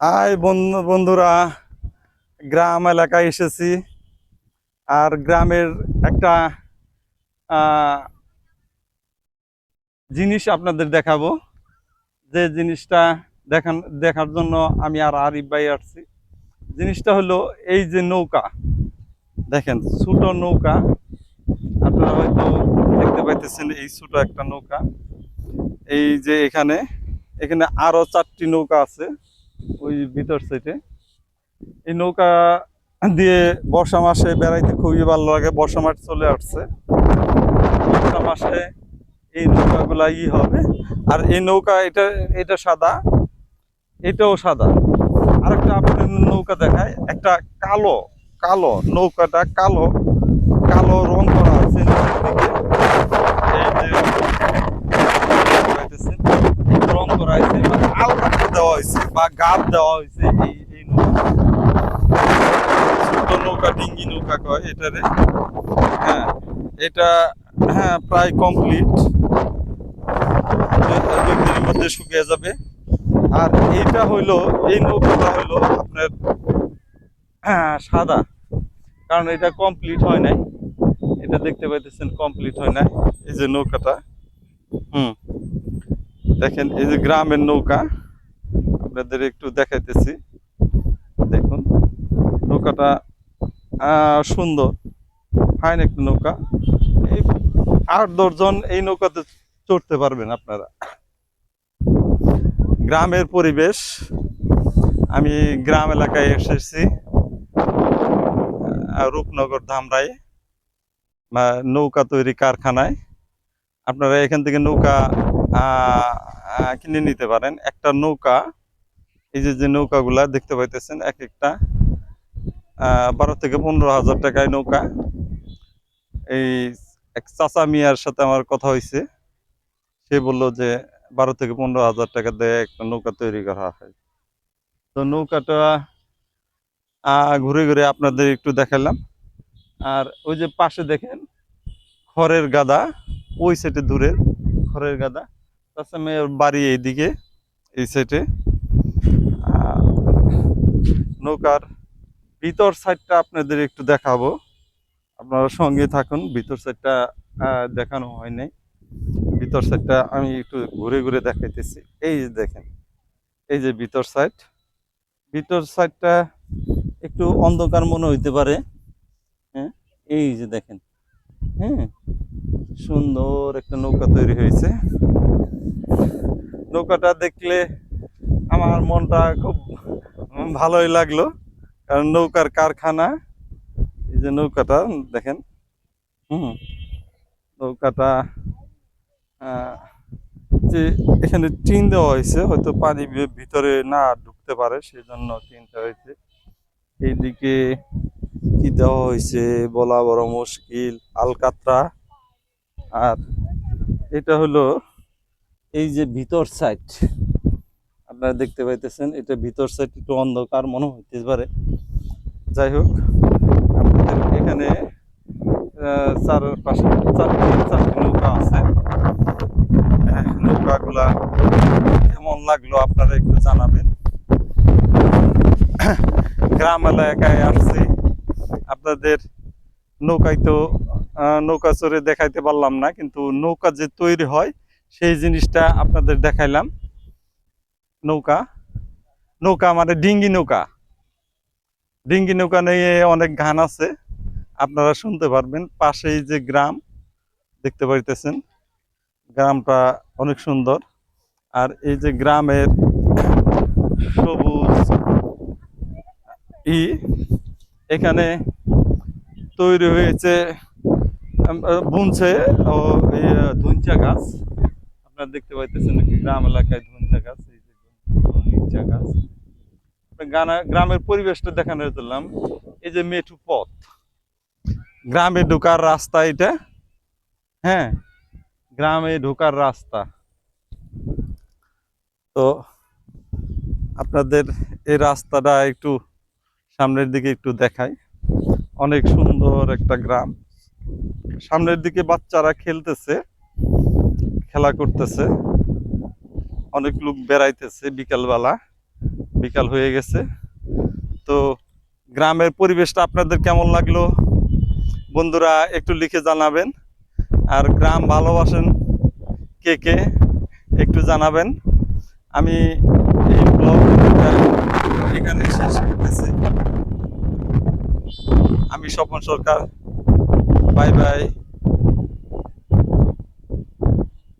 I বন্ধু, বন্ধুরা, গ্রাম এলাকায় এসেছি। আর গ্রামের একটা জিনিস আপনাদের দেখাবো। যে জিনিসটা দেখান, দেখার জন্য আমি আর আরিফ ভাই আসছি। জিনিসটা হলো এই যে নৌকা। দেখেন, ছোট নৌকা। আপনারা হয়তো দেখতে পাইতেছেন এই ছোট একটা নৌকা। এই যে এখানে এখানে আরও চারটি নৌকা আছে। ওই ভিতর সাইডে এই নৌকা দিয়ে বর্ষা মাসে বেড়াইতে খুবই ভালো লাগে, বর্ষা মাস চলে আসছে। বর্ষা মাসে এই নৌকাগুলা ই হবে। আর এই নৌকা এটা এটা সাদা, এটাও সাদা। আরেকটা আপনার নৌকা দেখায় একটা কালো কালো, নৌকাটা কালো কালো রং করা আছে নিচের দিকে। এই যে পাইতেছেন, এই রং করা হয়েছে বা আলকাটা দেওয়া হয়েছে বা গাব দেওয়া হয়েছে এই এই নৌকা। নৌকা, ডিঙ্গি নৌকা কয় এটারে। হ্যাঁ এটা হ্যাঁ প্রায় কমপ্লিট দুই মধ্যে শুকিয়ে যাবে। আর এইটা হইল, এই নৌকাটা হইল আপনার হ্যাঁ সাদা। কারণ এটা কমপ্লিট হয় নাই। এটা দেখতে পাইতেছেন কমপ্লিট হয় নাই, এই যে নৌকাটা। হুম, দেখেন, এই যে গ্রামের নৌকা। আপনাদের একটু দেখাইতেছি। দেখুন, নৌকাটা সুন্দর। ফাইন একটা নৌকা। এই আট দশজন এই নৌকাতে চড়তে পারবেন আপনারা। গ্রামের পরিবেশ। আমি গ্রাম এলাকায় এসেছি রূপনগর ধামরাই নৌকা তৈরি কারখানায়। আপনারা এখান থেকে নৌকা কিনে নিতে পারেন। একটা নৌকা এই যে যে নৌকাগুলা দেখতে পাইতেছেন এক একটা বারো থেকে পনেরো হাজার টাকায় নৌকা। এই এক চাচা মিয়ার সাথে আমার কথা হয়েছে সে বলল যে, বারো থেকে পনেরো হাজার টাকা দিয়ে একটা নৌকা তৈরি করা হয়। তো নৌকাটা ঘুরে ঘুরে আপনাদের একটু দেখালাম। আর ওই যে পাশে দেখেন, খড়ের গাদা, ওই সাইডে দূরের খড়ের গাদা। তাছাড়া মেয়ের বাড়ি এইদিকে, এই সাইডে নৌকার ভিতর সাইডটা আপনাদের একটু দেখাবো। আপনারা সঙ্গে থাকুন, ভিতর সাইডটা দেখানো হয় নাই। ভিতর সাইডটা আমি একটু ঘুরে ঘুরে দেখাইতেছি। এই যে দেখেন, এই যে ভিতর সাইড ভিতর সাইডটা একটু অন্ধকার মনে হইতে পারে। হ্যাঁ এই যে দেখেন হ্যাঁ সুন্দর একটা নৌকা তৈরি হয়েছে। নৌকাটা দেখলে আমার মনটা খুব ভালোই লাগল। কারণ নৌকার কারখানা, এই যে নৌকাটা, দেখেন। হুম, নৌকাটা যে এখানে টিন দেওয়া হয়েছে, হয়তো পানি ভিতরে না ঢুকতে পারে সেই জন্য টিনটা হয়েছে। এইদিকে কি দেওয়া হয়েছে, বলা বড় মুশকিল, আলকাতরা। আর এটা হলো এই যে ভিতর সাইড আপনারা দেখতে পাইতেছেন এটা ভিতর সাইড একটু অন্ধকার মনে হইতে পারে। যাই হোক আপনাদের এখানে আহ, চার চারটি চারটি নৌকা আছে। নৌকাগুলা কেমন লাগল আপনারা একটু জানাবেন। গ্রাম এলাকায় আসছি আপনাদের নৌকায় তো নৌকা চড়ে দেখাইতে পারলাম না কিন্তু নৌকা যে তৈরি হয় সেই জিনিসটা আপনাদের দেখাইলাম। নৌকা। নৌকা মানে ডিঙ্গি নৌকা। ডিঙ্গি নৌকা নিয়ে অনেক গান আছে, আপনারা শুনতে পারবেন। পাশেই যে গ্রাম, দেখতে পাইতেছেন। গ্রামটা অনেক সুন্দর। আর এই যে গ্রামের সবুজ ই, এখানে তৈরি হয়েছে বুনছে ও এই ধুনচা গাছ। আপনারা দেখতে পাইতেছেন গ্রাম এলাকায় যে গ্রামের পরিবেশটা দেখানোর দিলাম এই যে মেঠু পথ। গ্রামে ঢোকার রাস্তা এটা। হ্যাঁ গ্রামে ঢোকার রাস্তা। তো আপনাদের এই রাস্তাটা একটু সামনের দিকে একটু দেখাই। অনেক সুন্দর একটা গ্রাম। সামনের দিকে বাচ্চারা খেলতেছে, খেলা করতেছে। অনেক লোক বেড়াইতেছে বিকালবেলা। বিকাল হয়ে গেছে। তো গ্রামের পরিবেশটা আপনাদের কেমন লাগল? বন্ধুরা একটু লিখে জানাবেন। আর গ্রাম ভালোবাসেন কে কে, একটু জানাবেন। আমি এই এখানে শেষ করতেছি। আমি স্বপন সরকার। Bye bye.